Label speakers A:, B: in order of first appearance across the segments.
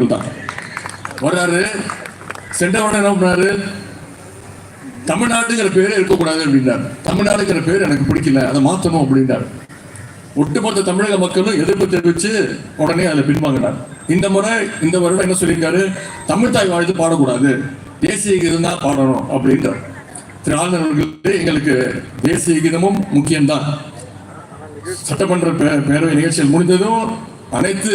A: வர்றாரு வர்றாரு. உடனே என்ன பண்ணாரு தமிழ்நாடுங்கிற பேரே இருக்கக்கூடாது அப்படின்னாரு. தமிழ்நாடுங்கிற பேர் எனக்கு பிடிக்கல அதை மாற்றணும் அப்படின்னாரு. ஒட்டுமொத்த தமிழக மக்களும் எதிர்ப்பு தெரிவிச்சு உடனே அதில் பின்வாங்கினார். இந்த முறை இந்த வருடம் என்ன சொல்லியிருக்காரு? தமிழ் தாய் வாழ்த்து பாடக்கூடாது. தேசிய கீதம் தான் பாடணும் அப்படின்றார். திரு ஆளுநர் அவர்களே எங்களுக்கு தேசிய கீதமும் முக்கியம்தான். சட்டமன்ற பே- பேரவை நிகழ்ச்சியில் முடிந்ததும் அனைத்து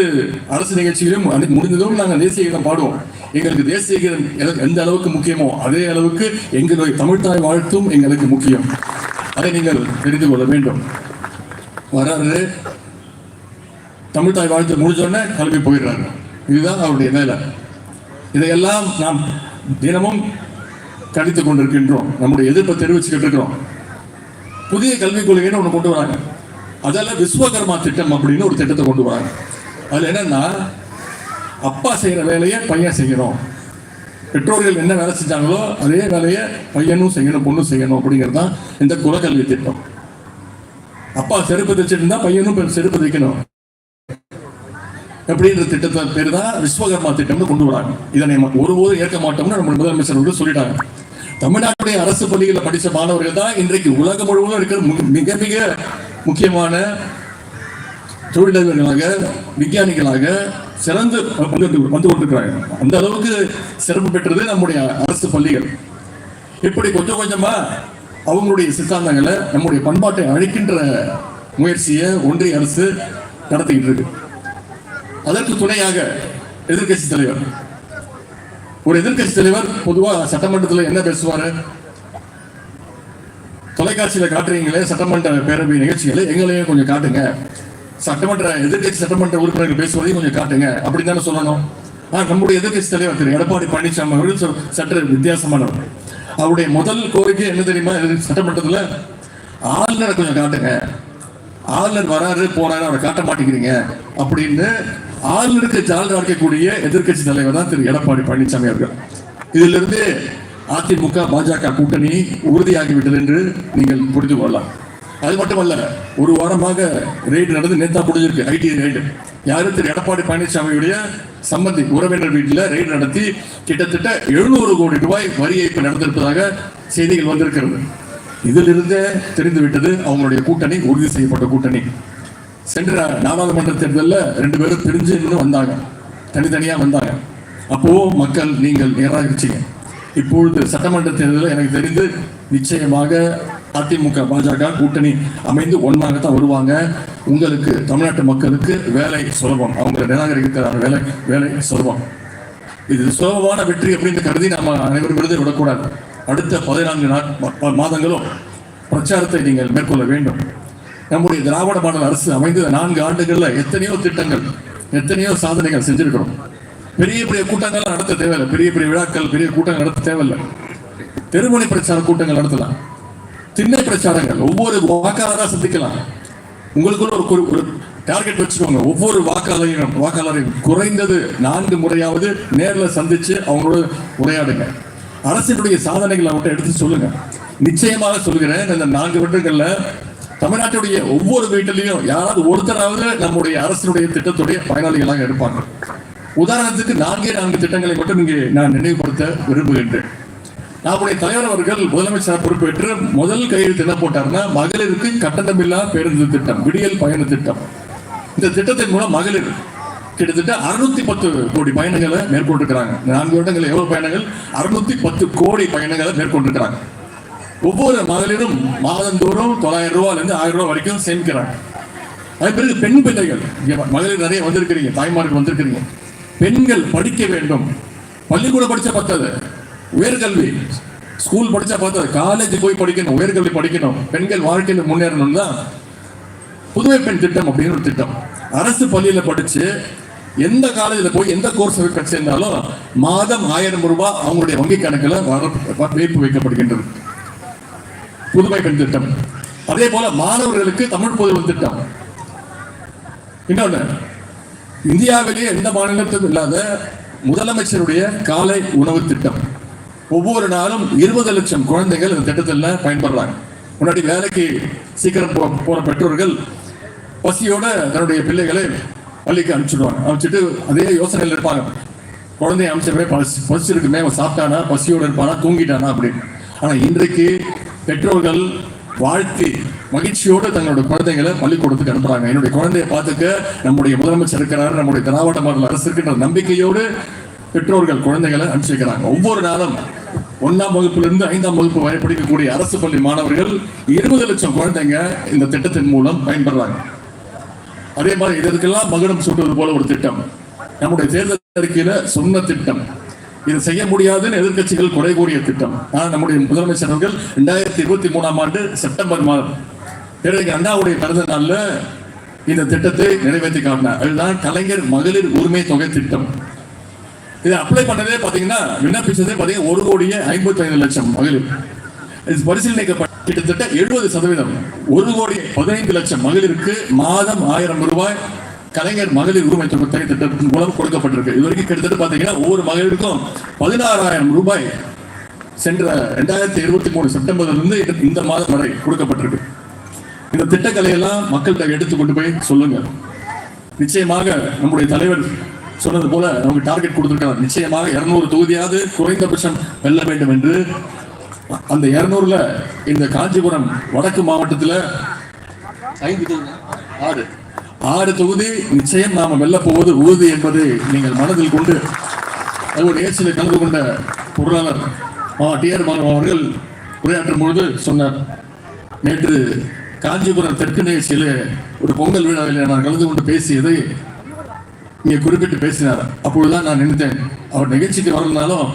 A: அரசு நிகழ்ச்சிகளும் முடிந்ததும் நாங்கள் தேசிய கீதம் பாடுவோம். எங்களுக்கு தேசிய கீதம் எந்த அளவுக்கு முக்கியமோ அதே அளவுக்கு எங்களுடைய தமிழ்தாய் வாழ்த்தும் எங்களுக்கு முக்கியம். அதை நீங்கள் தெரிந்து கொள்ள வேண்டும். வராரு. தமிழ்தாய் வாழ்த்து முடிஞ்சோடனே கிளம்பி போயிடுறாங்க இதுதான் அவருடைய வேலை. இதையெல்லாம் நாம் தினமும் கடித்துக் கொண்டிருக்கின்றோம். நம்முடைய எதிர்ப்பை தெரிவிச்சுக்கிட்டு இருக்கிறோம். புதிய கல்விக் கொள்கைன்னு ஒன்று கொண்டு வராங்க. அதெல்லாம் விஸ்வகர்மா திட்டம் அப்படின்னு ஒரு திட்டத்தை கொண்டு வராங்க. அதில் என்னன்னா அப்பா செய்கிற வேலையை பையன் செய்யணும். பெற்றோர்கள் என்ன வேலை செஞ்சாங்களோ அதே வேலையை பையனும் செய்யணும் பொண்ணும் செய்யணும் அப்படிங்கிறது தான் இந்த குலக்கல்வி திட்டம். அப்பா செருப்பு தைச்சிருந்தா பையனும் செருப்பு தைக்கணும். அப்படின்ற திட்டத்தை பேர் தான் விஸ்வகர்மா திட்டம்னு கொண்டு வராங்க. இதை நம்ம ஒருபோதும் ஏற்க மாட்டோம்னு நம்ம முதலமைச்சர் வந்து சொல்லிட்டாங்க. தமிழ்நாட்டுடைய அரசு பள்ளிகளில் படித்த மாணவர்கள் தான் இன்றைக்கு உலகம் முழுவதும் இருக்கிற மிக மிக முக்கியமான தொழிலதிபர்களாக விஞ்ஞானிகளாக சிறந்து வந்து வந்து கொண்டிருக்கிறாங்க. அந்த அளவுக்கு சிறப்பு பெற்றது நம்முடைய அரசு பள்ளிகள். இப்படி கொஞ்சம் கொஞ்சமா அவங்களுடைய சித்தாந்தங்களை நம்முடைய பண்பாட்டை அழிக்கின்ற முயற்சியை ஒன்றிய அரசு நடத்திக்கிட்டு இருக்கு. அதற்கு துணையாக எதிர்க்கட்சி தலைவர். ஒரு எதிர்க்கட்சி தலைவர் பொதுவாக சட்டமன்றத்தில் என்ன பேசுவாரு? தொலைக்காட்சியில காட்டுறீங்களே சட்டமன்ற பேரவை நிகழ்ச்சிகளை எங்களையும் கொஞ்சம் காட்டுங்க. சட்டமன்ற எதிர்க்கட்சி சட்டமன்ற உறுப்பினர்கள் பேசுவதையும் கொஞ்சம் காட்டுங்க. அப்படின்னு தானே சொல்லணும். ஆனால் நம்முடைய எதிர்க்கட்சி தலைவர் திரு. எடப்பாடி பழனிசாமி அவர்கள் சற்று வித்தியாசமானவர் அவருடைய முதல் கோரிக்கை என்ன தெரியுமா? சட்டமன்றத்தில் ஆளுநரை கொஞ்சம் காட்டுங்க. ஆளுநர் வராரு போறாரு அவரை காட்ட மாட்டேங்கிறீங்க. அப்படின்னு ஆளுநருக்கு ஜால் அடைக்கக்கூடிய எதிர்க்கட்சி தலைவர் தான் திரு. எடப்பாடி பழனிசாமி அவர்கள். இதிலிருந்து அதிமுக பாஜக கூட்டணி உறுதியாகிவிட்டது என்று நீங்கள் புரிந்து கொள்ளலாம். அது மட்டுமல்ல ஒரு வாரமாக ரெய்டு நடந்து நேத்தா முடிஞ்சிருக்கு ஐடி ரெய்டு யாரு திரு எடப்பாடி பழனிசாமியுடைய சம்பந்தி உறவினர் வீட்டில் ரெய்டு நடத்தி கிட்டத்தட்ட எழுநூறு கோடி ரூபாய் வரி ஏய்ப்பு நடந்திருப்பதாக செய்திகள் வந்திருக்கிறது. இதிலிருந்தே தெரிந்துவிட்டது அவங்களுடைய கூட்டணி உறுதி செய்யப்பட்ட கூட்டணி. சென்ற நாடாளுமன்ற தேர்தலில் ரெண்டு பேரும் பிரிஞ்சு வந்தாங்க. தனித்தனியாக வந்தாங்க. அப்போ மக்கள் நீங்கள் நிராகரிச்சீங்க இப்பொழுது சட்டமன்ற தேர்தலில் எனக்கு தெரிந்து நிச்சயமாக அதிமுக பாஜக கூட்டணி அமைந்து ஒன்றாகத்தான் வருவாங்க. உங்களுக்கு தமிழ்நாட்டு மக்களுக்கு வேலை சுலபம். அவங்க நிராகரிக்கிற வேலை வேலை சுலபம். இது சுலபமான வெற்றி அப்படின்னு கருதி நாம அனைவரும் விருது விடக்கூடாது. அடுத்த பதினான்கு நாட் மாதங்களும் பிரச்சாரத்தை நீங்கள் மேற்கொள்ள வேண்டும். நம்முடைய திராவிட மாடல் அரசு அமைந்த நான்கு ஆண்டுகளில் எத்தனையோ திட்டங்கள் எத்தனையோ சாதனைகள் செஞ்சிருக்கிறோம். பெரிய பெரிய கூட்டங்கள் நடத்த தேவையில்லை. பெரிய பெரிய விழாக்கள் பெரிய கூட்டங்கள் நடத்த தேவையில்லை. தெருமொழி பிரச்சார கூட்டங்கள் நடத்தலாம். திண்ணை பிரச்சாரங்கள் ஒவ்வொரு வாக்காளராக சந்திக்கலாம். உங்களுக்குள்ள ஒரு ஒரு டார்கெட் வச்சுக்கோங்க. ஒவ்வொரு வாக்காளரையும் வாக்காளரையும் குறைந்தது நான்கு முறையாவது நேரில் சந்திச்சு அவங்களோட உரையாடுங்க. அரசினுடைய சாதனைகளை அவர்கிட்ட எடுத்து சொல்லுங்க. நிச்சயமாக சொல்கிறேன் இந்த நான்கு வருடங்கள்ல தமிழ்நாட்டுடைய ஒவ்வொரு வீட்டிலையும் யாராவது ஒருத்தராவது நம்முடைய அரசினுடைய திட்டத்துடைய பயனாளிகளாக இருப்பாங்க. உதாரணத்துக்கு நான்கே நான்கு திட்டங்களை மட்டும் இங்கே நான் நினைவுபடுத்த விரும்புகின்றேன். நம்முடைய தலைவர் அவர்கள் முதலமைச்சர் பொறுப்பேற்று முதல் கையில் திட்டம் போட்டார்னா மகளிருக்கு கட்டணமில்லா பேருந்து திட்டம் விடியல் பயண திட்டம். இந்த திட்டத்தின் மூலம் மகளிர் கிட்டத்தட்ட அறுநூத்தி பத்து கோடி பயணங்களை மேற்கொண்டிருக்கிறாங்க. நான்கு வருடங்கள் எவ்வளவு பயணங்கள்? அறுநூத்தி பத்து கோடி பயணங்களை மேற்கொண்டிருக்கிறாங்க. ஒவ்வொரு மகளிரும் மாதந்தோறும் தொள்ளாயிரம் ரூபாயில இருந்து ஆயிரம் ரூபாய் வரைக்கும் சேமிக்கிறாங்க. அது பிறகு பெண் பிள்ளைகள் மகளிர் நிறைய வந்திருக்கிறீங்க தாய்மார்கள் வந்திருக்கிறீங்க. பெண்கள் படிக்க வேண்டும். பள்ளிக்கூடம் படிச்ச பத்தாது. உயர்கல்வி. ஸ்கூல் படிச்சா பத்தாது. காலேஜ் போய் படிக்கணும். உயர்கல்வி படிக்கணும். பெண்கள் வாழ்க்கையில் முன்னேறணும் தான் புதுமை பெண் திட்டம் அப்படின்னு ஒரு திட்டம். அரசு பள்ளியில படிச்சு எந்த காலேஜில் போய் எந்த கோர்ஸ் சேர்ந்தாலும் மாதம் ஆயிரம் ரூபாய் அவங்களுடைய வங்கி கணக்கில் வர வைப்பு வைக்கப்படுகின்றது. புதுமை பெண் திட்டம். அதே போல மாணவர்களுக்கு தமிழ் பொதுவு திட்டம். இன்னொன்று இந்தியாவிலேயே எந்த மாநிலத்துக்கும் இல்லாத முதலமைச்சருடைய காலை உணவு திட்டம். ஒவ்வொரு நாளும் இருபது லட்சம் குழந்தைகள் இந்த திட்டத்தில் பயன்படுறாங்க. முன்னாடி வேலைக்கு சீக்கிரம் போ போற பெற்றோர்கள் பசியோட தன்னுடைய பிள்ளைகளை பள்ளிக்கு அனுப்பிச்சிடுவாங்க. அனுப்பிச்சிட்டு அதே யோசனையில் இருப்பாங்க. குழந்தைய அம்சமே பசி பசி இருக்குமே அவன் சாப்பிட்டானா பசியோடு இருப்பானா தூங்கிட்டானா அப்படின்னு. ஆனால் இன்றைக்கு பெற்றோர்கள் வாழ்த்தி மகிழ்ச்சியோடு தங்களோட குழந்தைகளை பள்ளிக்கூடத்துக்கு அனுப்புறாங்க. என்னுடைய குழந்தையை பார்த்துக்க நம்முடைய முதலமைச்சர் இருக்கிறார் நம்முடைய திராவிட மாடல் அரசு இருக்கின்ற நம்பிக்கையோடு பெற்றோர்கள் குழந்தைகளை அனுப்பிச்சு வைக்கிறாங்க ஒவ்வொரு நாளும் ஒன்னாம் வகுப்பிலிருந்து ஐந்தாம் வகுப்பு வரை படிக்கக்கூடிய அரசு பள்ளி மாணவர்கள் இருபது லட்சம் குழந்தைங்க இந்த திட்டத்தின் மூலம் பயன்பெறாங்க. அதே மாதிரி இதற்கெல்லாம் மகுடம் சூட்டுவது போல ஒரு திட்டம். நம்முடைய தேர்தல் அறிக்கையில சொன்ன திட்டம். இது செய்ய முடியாதுன்னு எதிர்கட்சிகள் குறை கூறிய திட்டம். ஆனால் நம்முடைய முதலமைச்சர் அவர்கள் ரெண்டாயிரத்தி இருபத்தி மூணாம் ஆண்டு செப்டம்பர் மாதம் பேரறிஞர் அண்ணாவுடைய பிறந்த நாள்ல இந்த திட்டத்தை நிறைவேற்றி காட்டினார். அதுதான் கலைஞர் மகளிர் உரிமை தொகை திட்டம். இதை அப்ளை பண்ணதே பாத்தீங்கன்னா விண்ணப்பிச்சதே பார்த்தீங்கன்னா ஒரு கோடியே ஐம்பத்தி ஐந்து லட்சம் மகளிர். இது பரிசீலனைக்கப்பட்ட கிட்டத்தட்ட எழுபது சதவீதம் ஒரு கோடி பதினைந்து லட்சம் மகளிருக்கு மாதம் ஆயிரம் ரூபாய் கலைஞர் மகளிர் உரிமை தொகை திட்டத்தின் மூலம் கொடுக்கப்பட்டிருக்கு. இது வரைக்கும் கிட்டத்தட்ட பார்த்தீங்கன்னா ஒவ்வொரு மகளிருக்கும் பதினாறாயிரம் ரூபாய் சென்ற ரெண்டாயிரத்தி இருபத்தி மூணு செப்டம்பர்லேருந்து இந்த மாதம் வரை கொடுக்கப்பட்டிருக்கு. இந்த திட்டக்கலை எல்லாம் மக்கள்கிட்ட எடுத்து கொண்டு போய் சொல்லுங்க. நிச்சயமாக நம்முடைய தலைவர் சொன்னது போல நமக்கு டார்கெட் கொடுத்துருக்காங்க நிச்சயமாக இருநூறு தொகுதியாவது குறைந்தபட்சம் வெல்ல வேண்டும் என்று. அந்த இருநூறுல இந்த காஞ்சிபுரம் வடக்கு மாவட்டத்தில் ஐந்து ஆறு. ஆறு தொகுதி நிச்சயம் நாம வெல்ல போவது உறுதி என்பதை நீங்கள் மனதில் கொண்டு ஒரு நிகழ்ச்சியில் கலந்து கொண்ட பொருளாளர் டி ஆர் மாணவ அவர்கள் உரையாற்றும் பொழுது சொன்னார். நேற்று காஞ்சிபுரம் தெற்கு நிகழ்ச்சியில் ஒரு பொங்கல் விழாவில் நான் கலந்து கொண்டு பேசியதை இங்கே குறிப்பிட்டு பேசினார். அப்பொழுதுதான் நான் நினைத்தேன் அவர் நிகழ்ச்சிக்கு வரலனாலும்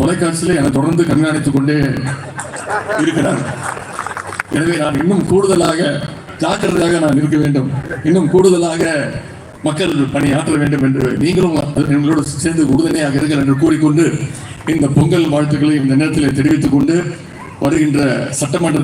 A: தொலைக்காட்சியில் என்னை தொடர்ந்து கண்காணித்துக் கொண்டே இருக்கிறார். எனவே நான் இன்னும் கூடுதலாக ஜாக்கிரதையாக நான் இருக்க வேண்டும். இன்னும் கூடுதலாக மக்கள் பணியாற்ற வேண்டும் என்று நீங்களும் எங்களோடு சேர்ந்து உறுதுணையாக இருக்கிற என்று கூறிக்கொண்டு இந்த பொங்கல் வாழ்த்துக்களை இந்த நேரத்தில் தெரிவித்துக் கொண்டு வருகின்ற சட்டமன்ற